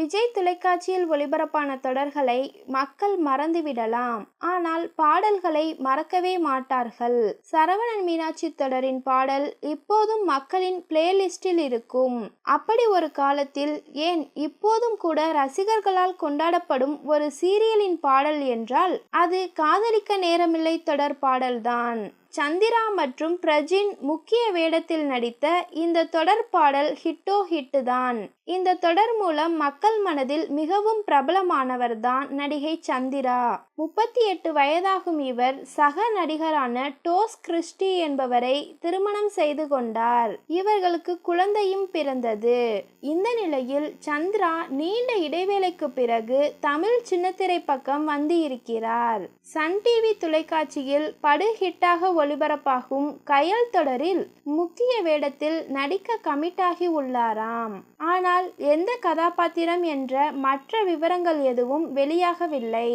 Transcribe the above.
விஜய் தொலைக்காட்சியில் ஒளிபரப்பான தொடர்களை மக்கள் மறந்துவிடலாம். ஆனால் பாடல்களை மறக்கவே மாட்டார்கள். சரவணன் மீனாட்சி தொடரின் பாடல் இப்போதும் மக்களின் பிளேலிஸ்டில் இருக்கும். அப்படி ஒரு காலத்தில் ஏன் இப்போதும் கூட ரசிகர்களால் கொண்டாடப்படும் ஒரு சீரியலின் பாடல் என்றால் அது காதலிக்க நேரமில்லை தொடர் பாடல்தான். சந்திரா மற்றும் பிரஜின் முக்கிய வேடத்தில் நடித்த இந்த தொடர் பாடல் ஹிட்டோ ஹிட்டு தான் இந்த தொடர் மூலம் மக்கள் மனதில் மிகவும் பிரபலமானவர்தான் நடிகை சந்திரா. முப்பத்தி எட்டு வயதாகும் இவர் சக நடிகரான டோஸ் கிறிஸ்டி என்பவரை திருமணம் செய்து கொண்டார். இவர்களுக்கு குழந்தையும் பிறந்தது. இந்த நிலையில் சந்திரா நீண்ட இடைவேளைக்கு பிறகு தமிழ் சின்னத்திரை பக்கம் வந்து இருக்கிறார் சன் டிவி தொலைக்காட்சியில் படு ஹிட்டாக ஒளிபரப்பாகும் கயல் தொடரில் முக்கிய வேடத்தில் நடிக்க கமிட்டாகி உள்ளாராம். ஆனால் எந்த கதாபாத்திரம் என்ற மற்ற விவரங்கள் எதுவும் வெளியாகவில்லை.